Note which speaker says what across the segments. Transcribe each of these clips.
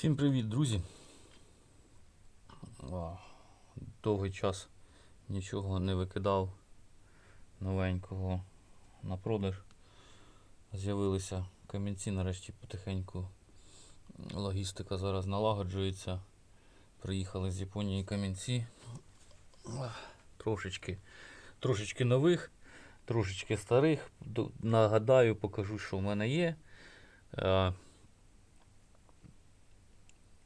Speaker 1: Всім привіт, друзі. Довгий час нічого не викидав новенького на продаж. З'явилися камінці, нарешті потихеньку логістика зараз налагоджується. Приїхали з Японії камінці. Трошечки, трошечки нових, трошечки старих. Нагадаю, покажу, що в мене є. Е,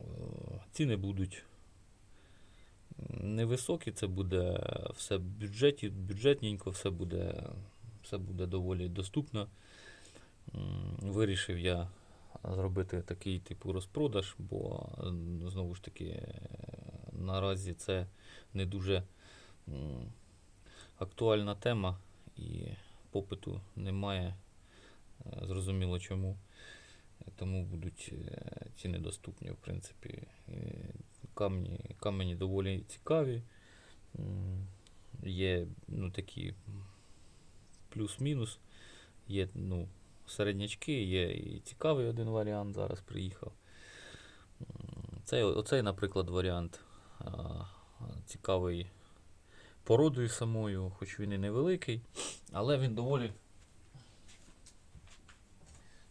Speaker 1: Е, Ціни будуть невисокі, це буде все в бюджеті, бюджетненько, все буде, все буде доволі доступно. Вирішив я зробити такий типу розпродаж, бо знову ж таки наразі це не дуже актуальна тема і попиту немає. Е, Зрозуміло чому. Тому будуть е, ціни доступні, в принципі. Камні, камені доволі цікаві. Є ну, такі плюс-мінус. Є ну, середнячки, є і цікавий один варіант, зараз приїхав. Цей, оцей, наприклад, варіант цікавий породою самою, хоч він і невеликий, але він доволі,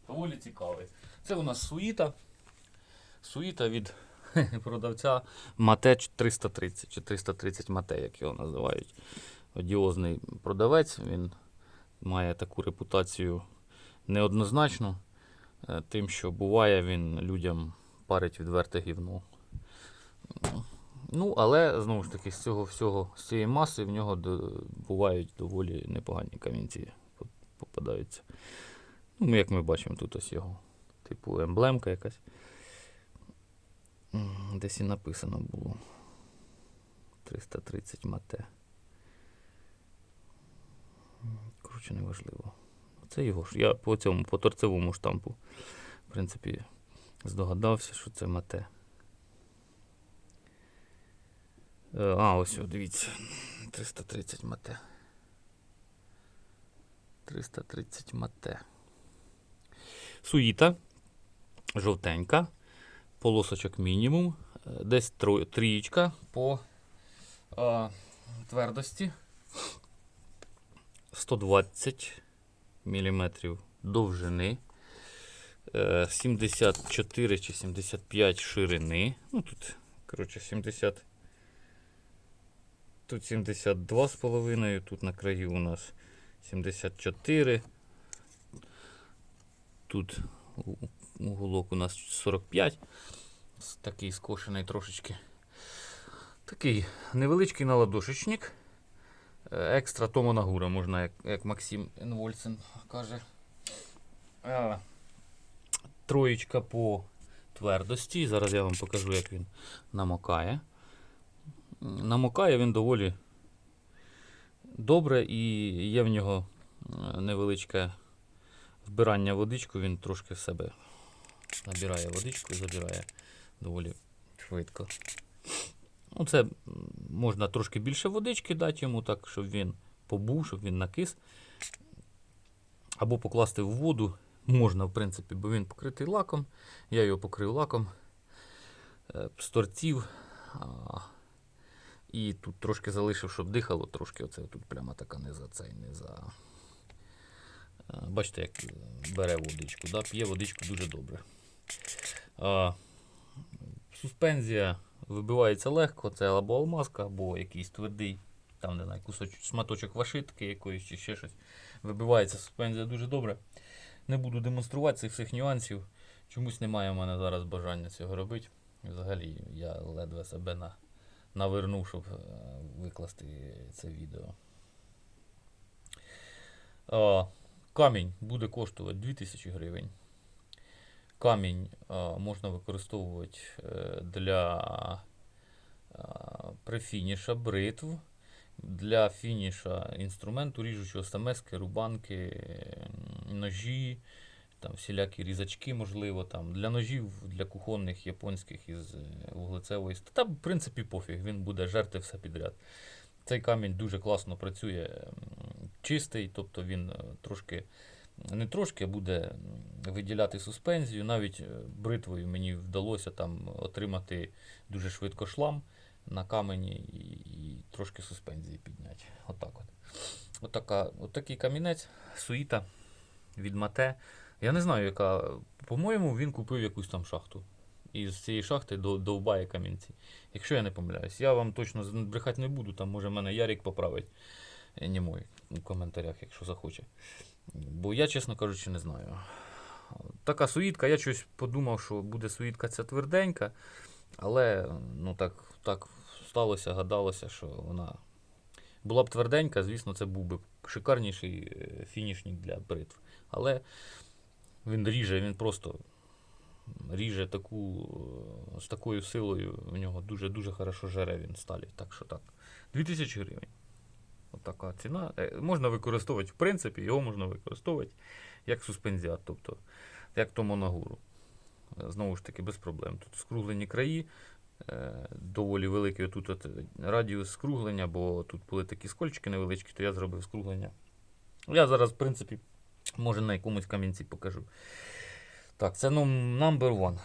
Speaker 1: доволі цікавий. Це у нас суїта. Суїта від продавця Мате 330 чи 330 Мате, як його називають. Одіозний продавець. Він має таку репутацію неоднозначну, е, тим, що буває, він людям парить відверте гівно. Ну, але знову ж таки, з цього всього, з цієї маси в нього бувають доволі непогані камінці попадаються. Ну, як ми бачимо, тут ось його типу емблемка якась. Десь і написано було. 330 мате. Коротше, неважливо. Це його ж. Я по цьому, по торцевому штампу, в принципі, здогадався, що це мате. Е, А, ось, дивіться. 330 мате. 330 мате. Суїта. Жовтенька. Полосочок мінімум. е, Десь трієчка по е, твердості. 120 мм довжини. е, 74 чи 75 ширини. Ну тут, коротше, 70. Тут 72,5, тут на краю у нас 74. Тут уголок у нас 45. Такий скошений трошечки. Такий невеличкий наладошечник. Е, Екстра Томо Нагура, можна, як, як Максим Енвольсен каже. Е, Троєчка по твердості. Зараз я вам покажу, як він намокає. Намокає він доволі добре і є в нього е, в водичку, він трошки в себе набирає водичку і забирає доволі швидко. Ну, це можна трошки більше водички дати йому, так, щоб він побув, щоб він накис. Або покласти в воду. Можна, в принципі, бо він покритий лаком. Я його покрив лаком е, з торців. І тут трошки залишив, щоб дихало, трошки оце тут прямо така не за цей, не за. Е, Бачите, як е, бере водичку, да? п'є водичку дуже добре. А, суспензія вибивається легко, це або алмазка, або якийсь твердий, там не знаю, кусочок, шматочок вашитки якоїсь чи ще щось. Вибивається суспензія дуже добре. Не буду демонструвати цих всіх нюансів. Чомусь немає в мене зараз бажання цього робити. Взагалі, я ледве себе на, навернув, щоб е, викласти це відео. А, камінь буде коштувати 2000 гривень. Камінь а, можна використовувати е, для а, префініша бритв, для фініша інструменту ріжучого стамески, рубанки, ножі, там всілякі різачки, можливо, там, для ножів, для кухонних японських із е, вуглецевої Та, в принципі, пофіг, він буде жерти все підряд. Цей камінь дуже класно працює, чистий, тобто він е, трошки не трошки, буде виділяти суспензію. Навіть е, бритвою мені вдалося там отримати дуже швидко шлам на камені і, і трошки суспензії підняти. Отак от. Отака, отакий камінець, суїта від Мате. Я не знаю, яка. По-моєму, він купив якусь там шахту. І з цієї шахти довбає камінці. Якщо я не помиляюсь, я вам точно брехати не буду, там може мене Ярік поправить. Е, У коментарях, якщо захоче. Бо я, чесно кажучи, не знаю. Така суїтка, я щось подумав, що буде суїтка ця тверденька, але ну так, так сталося, гадалося, що вона була б тверденька, звісно, це був би шикарніший е, фінішник для бритв. Але він ріже, він просто ріже таку, е, з такою силою, в нього дуже-дуже хорошо жере він сталі. Так що так. 2000 гривень. Отака ціна. Е, Можна використовувати, в принципі, його можна використовувати як суспензіат, тобто як то моногуру. Е, Знову ж таки, без проблем. Тут скруглені краї, е, доволі великий тут радіус скруглення, бо тут були такі скольчики невеличкі, то я зробив скруглення. Я зараз, в принципі, може на якомусь камінці покажу. Так, це number one.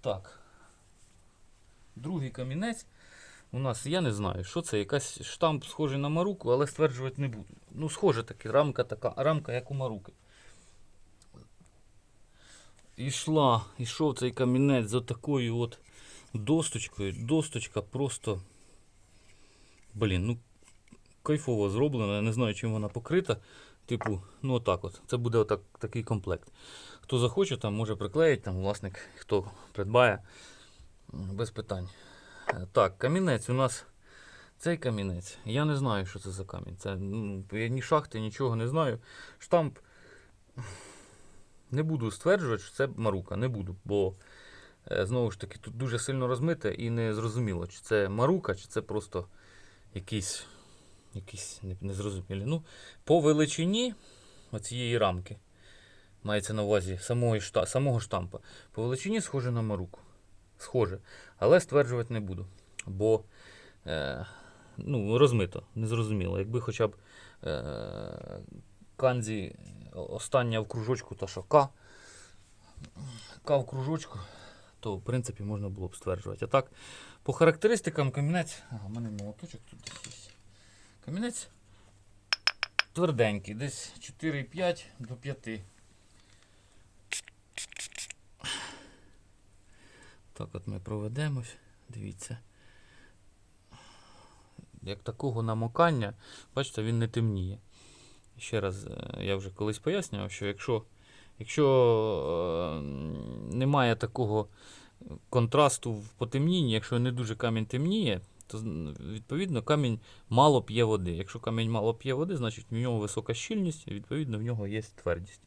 Speaker 1: Так. Другий камінець. У нас, я не знаю, що це, якась штамп схожий на маруку, але стверджувати не буду. Ну, схоже таки, рамка така, рамка як у маруки. Ішла, ішов цей камінець з отакою от досточкою. Досточка просто. Блін, ну кайфово зроблена. Я не знаю, чим вона покрита. Типу, ну отак от. Це буде отак, такий комплект. Хто захоче, там може приклеїти, там власник, хто придбає, без питань. Е, Так, камінець у нас. Цей камінець. Я не знаю, що це за камінь. Це ну, я ні шахти, нічого не знаю. Штамп. Не буду стверджувати, що це марука. Не буду, бо е, знову ж таки тут дуже сильно розмите і не зрозуміло, чи це марука, чи це просто якісь, якісь незрозумілі. Ну, по величині оцієї рамки. Мається на увазі самого штампа. По величині схоже на маруку. Схоже. Але стверджувати не буду. Бо е, ну, розмито, незрозуміло. Якби хоча б е, канзі остання в кружочку та що К. К в кружочку, то в принципі можна було б стверджувати. А так, по характеристикам камінець. Ага, у мене молоточок тут десь. Камінець тверденький, десь 4,5 до 5. Так от ми проведемось. Дивіться. Як такого намокання, бачите, він не темніє. Ще раз, е, я вже колись пояснював, що якщо, якщо е, немає такого контрасту в потемнінні, якщо не дуже камінь темніє, то відповідно камінь мало п'є води. Якщо камінь мало п'є води, значить в нього висока щільність, і відповідно в нього є твердість.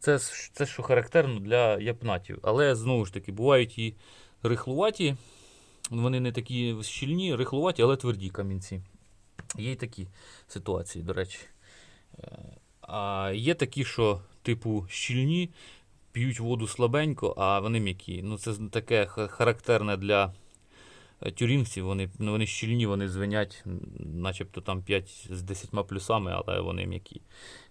Speaker 1: Це, це що характерно для япнатів. Але знову ж таки, бувають і рихлуваті, вони не такі щільні, рихлуваті, але тверді камінці. Є й такі ситуації, до речі. Е, А є такі, що, типу, щільні, п'ють воду слабенько, а вони м'які. Ну, це таке характерне для е, тюрінгців. Вони, вони щільні, вони звенять, начебто там 5 з 10 плюсами, але вони м'які.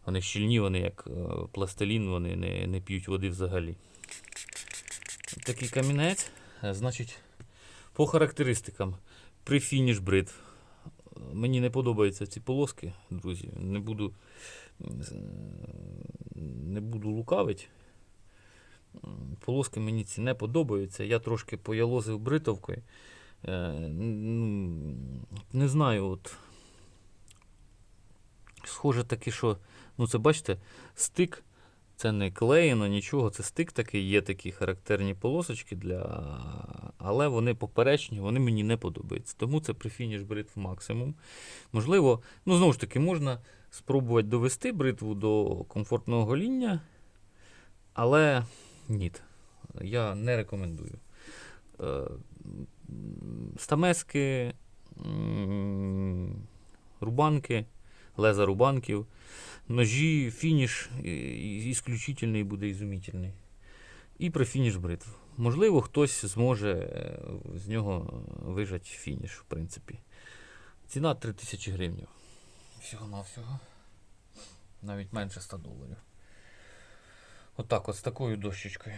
Speaker 1: Вони щільні, вони як е, пластилін, вони не, не п'ють води взагалі. Такий камінець. Е, Значить, по характеристикам. При фініш бритв. Мені не подобаються ці полоски, друзі. Не буду, не буду лукавити. Полоски мені ці не подобаються. Я трошки поялозив бритовкою. Е, ну, Не знаю, от. Схоже таки, що. Ну, це бачите, стик. Це не клеєно, нічого, це стик такий, є такі характерні полосочки для. Але вони поперечні, вони мені не подобаються. Тому це при фініш бритв максимум. Можливо, ну знову ж таки, можна спробувати довести бритву до комфортного гоління, але ні. Я не рекомендую. Стамески, рубанки, леза рубанків, ножі, фініш ісключительний буде ізумітельний. І при фініш бритв. Можливо, хтось зможе е, з нього вижати фініш, в принципі. Ціна 3000 гривень. Всього-навсього. Навіть менше 100 доларів. Отак от з такою дощечкою.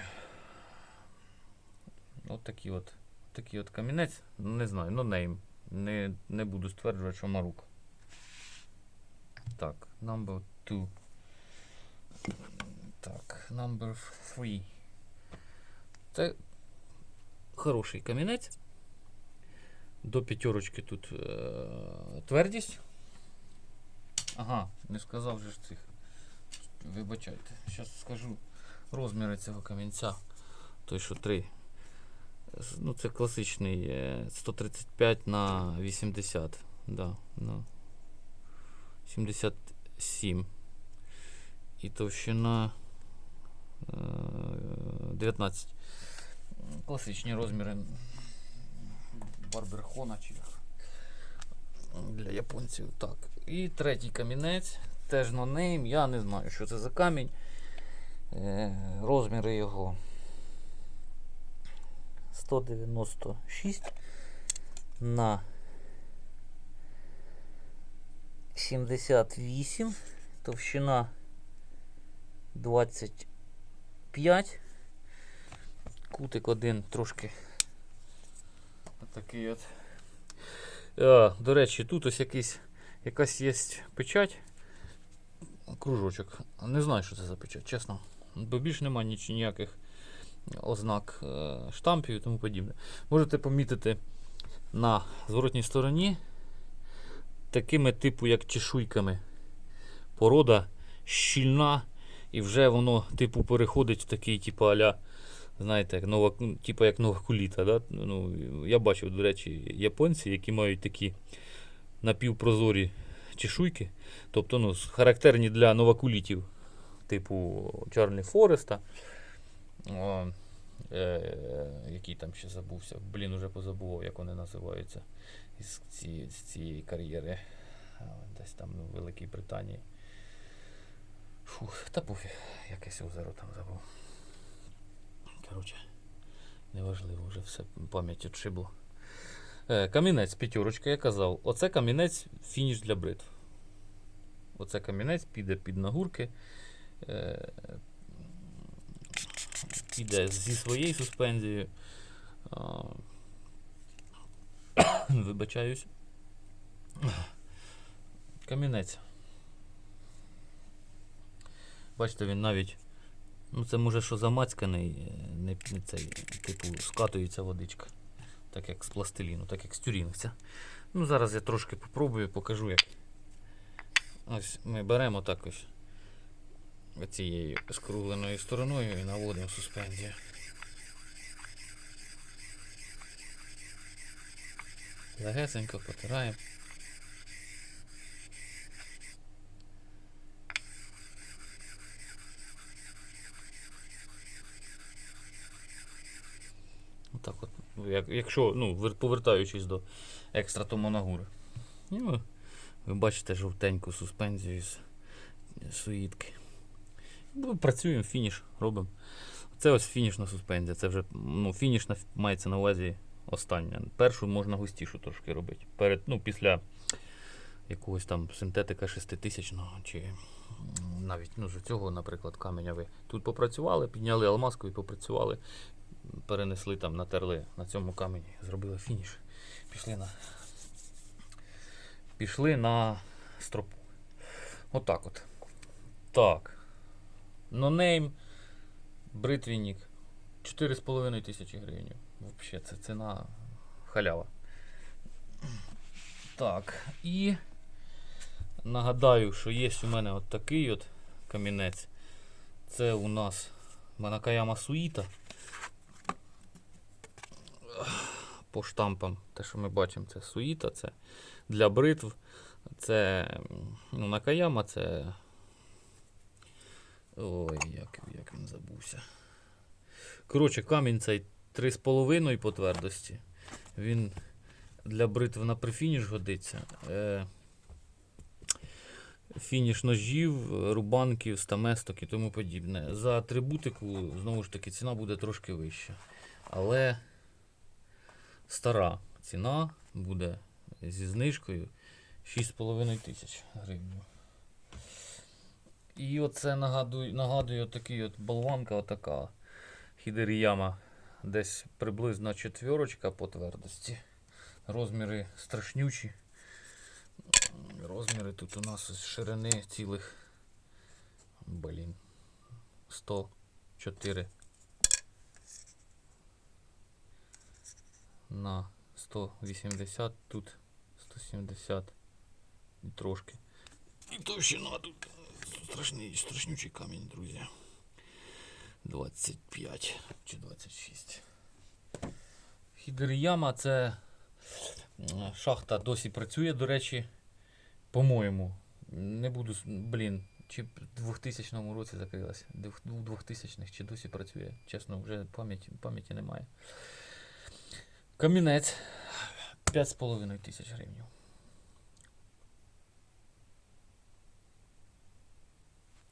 Speaker 1: От такий от, такий от камінець. Не знаю, ну нейм. Не, не буду стверджувати, що Марук. Так, number two. Так, number three. Це хороший камінець. До п'ятерочки тут е- твердість. Ага, не сказав же ж цих. Вибачайте. Зараз скажу розміри цього камінця. Той, що 3. Ну, це класичний е, 135 на 80. Да, на 77. І товщина е, 19. Класичні розміри Барберхона чи. Для японців. Так. І третій камінець. Теж нонейм. Я не знаю, що це за камінь. Е, розміри його 196 на 78. Товщина 25. Кутик один трошки. Отакий от. А, до речі, тут ось якийсь, якась є печать. Кружочок. Не знаю, що це за печать, чесно. Бо більш немає ніяких ознак е, штампів і тому подібне. Можете помітити на зворотній стороні такими типу, як чешуйками. Порода щільна, і вже воно типу переходить в такий, типу, аля, знаєте, як нова, ну, типу як нова куліта. Да? Ну, я бачив, до речі, японці, які мають такі напівпрозорі чешуйки, тобто ну, характерні для новокулітів, типу Чарлі Фореста. О, е, який там ще забувся. Блін, уже позабував, як вони називаються із, ці, з цієї кар'єри. Десь там ну, в Великій Британії. Фух, та пофіг, якесь озеро там забув. Коротше, неважливо, вже все пам'ять відшибло. Е, камінець п'ятерочка, я казав. Оце камінець фініш для бритв. Оце камінець піде під нагурки. Е, піде зі своєю суспензією. Вибачаюсь. Камінець. Бачите, він навіть. Ну це може що замацьканий, е, не, не цей, типу, скатується водичка. Так як з пластиліну, так як з тюрінця. Ну, зараз я трошки попробую, покажу як. Ось ми беремо так ось цією скругленою стороною і наводимо суспензію. Легесенько потираємо. Отак от. Як, якщо, ну, повертаючись до екстра томонагури. Ну, ви бачите жовтеньку суспензію з суїтки. Ну, Працюємо, фініш робимо. Це ось фінішна суспензія. Це вже ну, фінішна мається на увазі остання. Першу можна густішу трошки робити. Перед, ну, після якогось там синтетика 6000 чи навіть ну, цього, наприклад, каменя ви тут попрацювали, підняли алмазку і попрацювали, перенесли там, натерли на цьому камені, зробили фініш. Пішли на, пішли на стропу. Отак от. Так. Нонейм, бритвінник. 4,5 тисячі гривень. Взагалі, це ціна халява. Так, і нагадаю, що є у мене от такий от камінець. Це у нас Манакаяма Суїта. По штампам, те, що ми бачимо, це Суїта, це для бритв. Це ну, Накаяма, це. Ой, як, як він забувся. Коротше, камінь цей 3,5 по твердості. Він для бритв на прифініш годиться. Е, фініш ножів, рубанків, стаместок і тому подібне. За атрибутику, знову ж таки, ціна буде трошки вища. Але стара ціна буде зі знижкою 6,5 тисяч гривень. І оце нагадує, нагадує такий от болванка, отака хідеріяма. Десь приблизно четверочка по твердості. Розміри страшнючі. Розміри тут у нас з ширини цілих. Блін. 104 на 180, тут 170 і трошки. І товщина тут страшний, страшнючий камінь, друзі. 25 чи 26. Хідеріяма це шахта досі працює, до речі, по-моєму. Не буду, блін, чи в 2000 році закрилася. У 2000-х чи досі працює. Чесно, вже пам'яті, пам'яті немає. Камінець 5,5 тисяч гривень.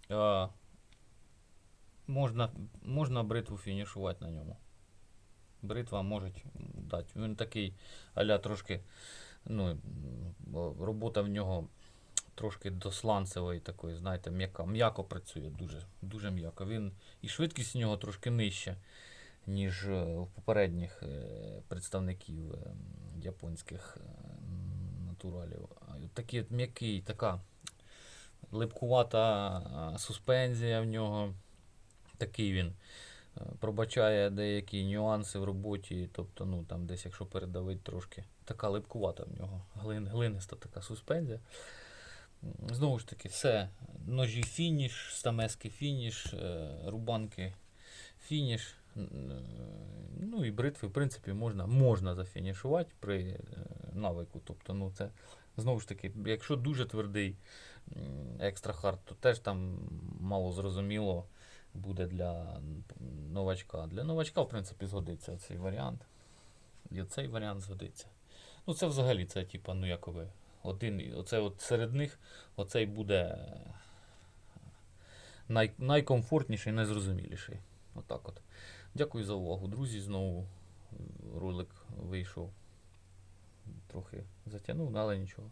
Speaker 1: А, можна, можна бритву фінішувати на ньому. Бритва може дати. Він такий аля трошки. Ну, робота в нього трошки до сланцевої такої, знаєте, м'яка. М'яко працює дуже, дуже м'яко. Він і швидкість у нього трошки нижча, ніж е, у попередніх е, представників е, японських е, натуралів. Такий м'який, така липкувата суспензія в нього. Такий він е, пробачає деякі нюанси в роботі, тобто, ну там десь, якщо передавити трошки, така липкувата в нього, глин, глиниста така суспензія. Знову ж таки, все. Ножі фініш, стамески фініш, е, рубанки фініш. Е, Ну і бритви, в принципі, можна, можна зафінішувати при навику. Тобто, ну це знову ж таки, якщо дуже твердий екстра хард, то теж там мало зрозуміло буде для новачка. Для новачка, в принципі, згодиться цей варіант. І цей варіант згодиться. Ну, це взагалі, це типа, ну якови. Один, оце от серед них, оцей буде е, най, найкомфортніший, найзрозуміліший. Отак от. Дякую за увагу, друзі. Знову е, ролик вийшов. Трохи затягнув, але нічого.